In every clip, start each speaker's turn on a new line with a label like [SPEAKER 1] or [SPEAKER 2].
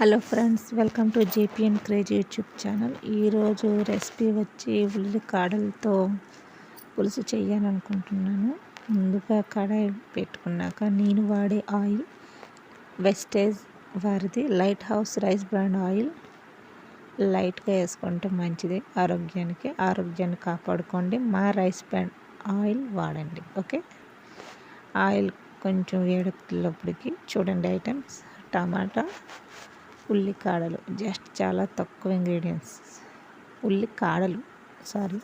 [SPEAKER 1] Hello friends welcome to J P N craze YouTube channel. ఈరోజు recipe వచ్చి ఉల్లి కాడలతో పులుసు చేయాలనుకుంటున్నాను ముందుగా కడాయి పెట్టుకున్నాక నేను వాడే ఆయిల్ వెస్టేజ్ వారిది light house rice brand oil. లైట్గా వేసుకుంటే మంచిది ఆరోగ్యానికి ఆరోగ్యాన్ని కాపాడుకోండి. మా రైస్ బ్రాండ్ ఆయిల్ వాడండి ఓకే? ఆయిల్ కొంచెం వేడెక్కినప్పటికి చూడండి ఐటమ్స్. టమాటా ఉల్లికాడలు జస్ట్ చాలా తక్కువ ఇంగ్రీడియంట్స్ ఉల్లికాడలు సారీ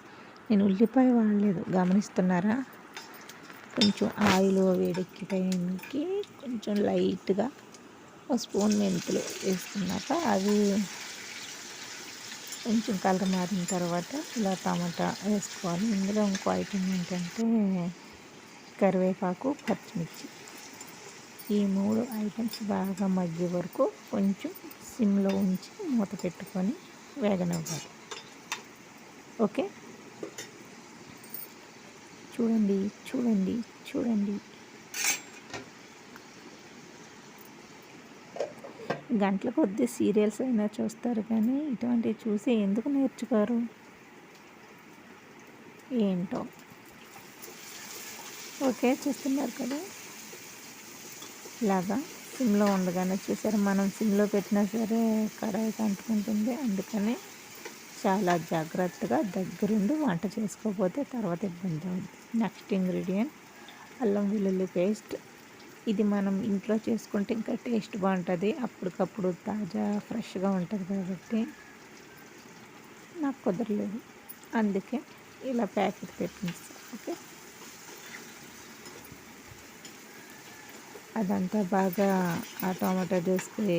[SPEAKER 1] నేను ఉల్లిపాయ వాడలేదు. గమనిస్తున్నారా? కొంచెం ఆయిల్ వేడెక్కి టైంకి కొంచెం లైట్గా ఒక స్పూన్ మెంతులు వేసుకున్నాక అవి కొంచెం కలర్ మారిన తర్వాత ఇలా టమాటా వేసుకోవాలి. ఇందులో ఇంకో ఐటమ్ ఏంటంటే కరివేపాకు పచ్చిమిర్చి. ఈ మూడు ఐటమ్స్ బాగా మగ్గే వరకు కొంచెం సిమ్లో ఉంచి మూత పెట్టుకొని వేగనివ్వాలి. ఓకే? చూడండి చూడండి చూడండి. గంటల కొద్ది సీరియల్స్ అయినా చూస్తారు కానీ ఇటువంటివి చూసి ఎందుకు నేర్చుకోరు? ఏంటో. ఓకే చూస్తున్నారు కదా? ఇలాగా సిమ్లో ఉండగానే చూసారు మనం సిమ్లో పెట్టినా సరే కడాయి అంటుకుంటుంది అందుకని చాలా జాగ్రత్తగా దగ్గరుండి వంట చేసుకోకపోతే తర్వాత ఇబ్బంది అవుతుంది నెక్స్ట్ ఇంగ్రీడియంట్ అల్లం వెల్లుల్లి పేస్ట్. ఇది మనం ఇంట్లో చేసుకుంటే ఇంకా టేస్ట్ బాగుంటుంది. అప్పటికప్పుడు తాజా ఫ్రెష్గా ఉంటుంది కాబట్టి నాకు కుదరలేదు. అందుకే ఇలా ప్యాకెట్ పెట్టింది ఓకే అదంతా బాగా ఆ టమాటా జ్యూస్కి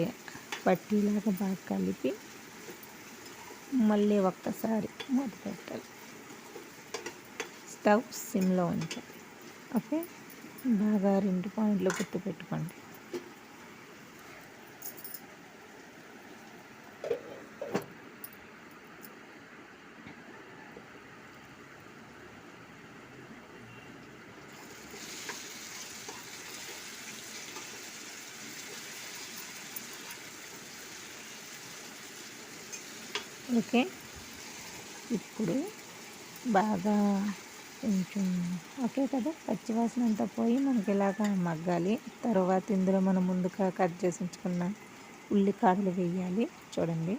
[SPEAKER 1] పట్టీలాగా బాగా కలిపి మళ్ళీ ఒక్కసారి మూత పెట్టాలి. స్టవ్ సిమ్లో ఉంచాలి. ఓకే? బాగా రెండు పాయింట్లు గుర్తుపెట్టుకోండి. ఓకే. ఇప్పుడు బాగా కొంచెం ఓకే కదా పచ్చివాసన అంతా పోయి మనకి ఇలాగా మగ్గాలి. తర్వాత ఇందులో మనం ముందుగా కట్ చేసి ఉంచుకున్న ఉల్లికాడలు వేయాలి. చూడండి.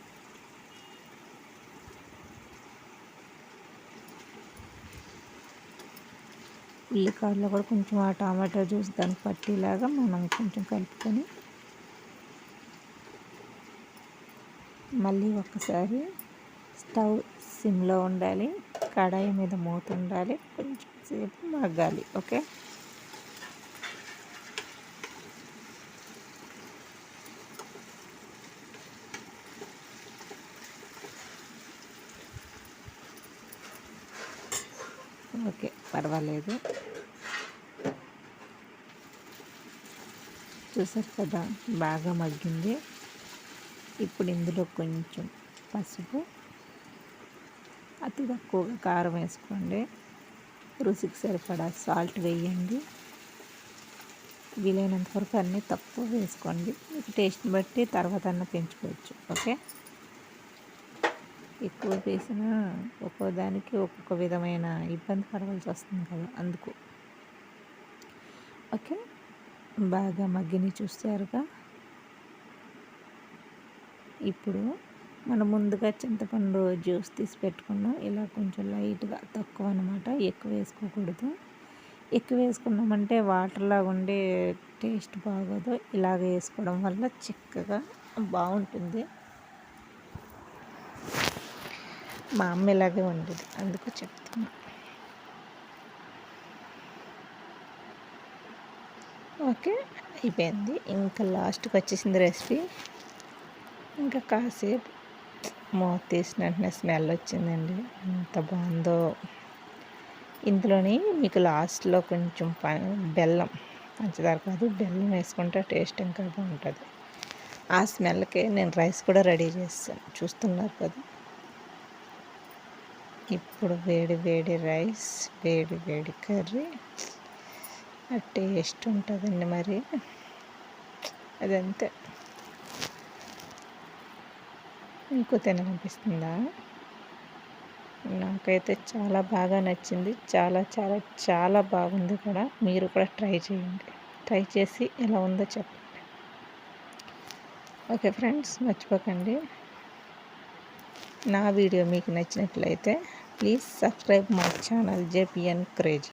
[SPEAKER 1] ఉల్లికాడలో కూడా కొంచెం ఆ టమాటా జ్యూస్ దానికి పట్టేలాగా మనం కొంచెం కలుపుకొని మళ్ళీ ఒకసారి స్టవ్ సిమ్లో ఉండాలి కడాయి మీద మూత ఉండాలి కొంచెం సేపు మగ్గాలి ఓకే? ఓకే పర్వాలేదు. చూసారు కదా బాగా మగ్గింది. ఇప్పుడు ఇందులో కొంచెం పసుపు అతి తక్కువగా కారం వేసుకోండి. రుచికి సరిపడా సాల్ట్ వేయండి. వీలైనంత వరకు అన్నీ తక్కువ వేసుకోండి. మీకు టేస్ట్ని బట్టి తర్వాత అన్న పెంచుకోవచ్చు ఓకే? ఎక్కువ వేసిన ఒక్కో దానికి ఒక్కొక్క విధమైన ఇబ్బంది పడవలసి వస్తుంది కదా అందుకు. ఓకే? బాగా మగ్గిని చూస్తారుగా ఇప్పుడు మనం ముందుగా చింతపండు జ్యూస్ తీసి పెట్టుకున్నాం. ఇలా కొంచెం లైట్గా తక్కువ అనమాట ఎక్కువ వేసుకోకూడదు. ఎక్కువ వేసుకున్నామంటే వాటర్లాగా ఉండే టేస్ట్ బాగోదు. ఇలాగ వేసుకోవడం వల్ల చిక్కగా బాగుంటుంది. మా అమ్మ ఇలాగే ఉండేది అందుకు చెప్తున్నా. ఓకే అయిపోయింది. ఇంకా లాస్ట్కి వచ్చేసింది రెసిపీ. ఇంకా కాసేపు మూత తీసిన వెంటనే స్మెల్ వచ్చిందండి. ఎంత బాగుందో. ఇందులోని మీకు లాస్ట్లో కొంచెం బెల్లం పంచదార కాదు బెల్లం వేసుకుంటే టేస్ట్ ఇంకా బాగుంటుంది. ఆ స్మెల్కే నేను రైస్ కూడా రెడీ చేస్తాను చూస్తున్నారు కదా. ఇప్పుడు వేడి వేడి రైస్ వేడి వేడి కర్రీ. ఆ టేస్ట్ ఉంటుందండి మరి. అదంతే. మీకు తినాలనిపిస్తుందా నాకైతే చాలా బాగా నచ్చింది. చాలా చాలా చాలా బాగుంది కూడా. మీరు కూడా ట్రై చేయండి. ట్రై చేసి ఎలా ఉందో చెప్పండి. ఓకే ఫ్రెండ్స్ మర్చిపోకండి. నా వీడియో మీకు నచ్చినట్లయితే please subscribe my channel J P N craze.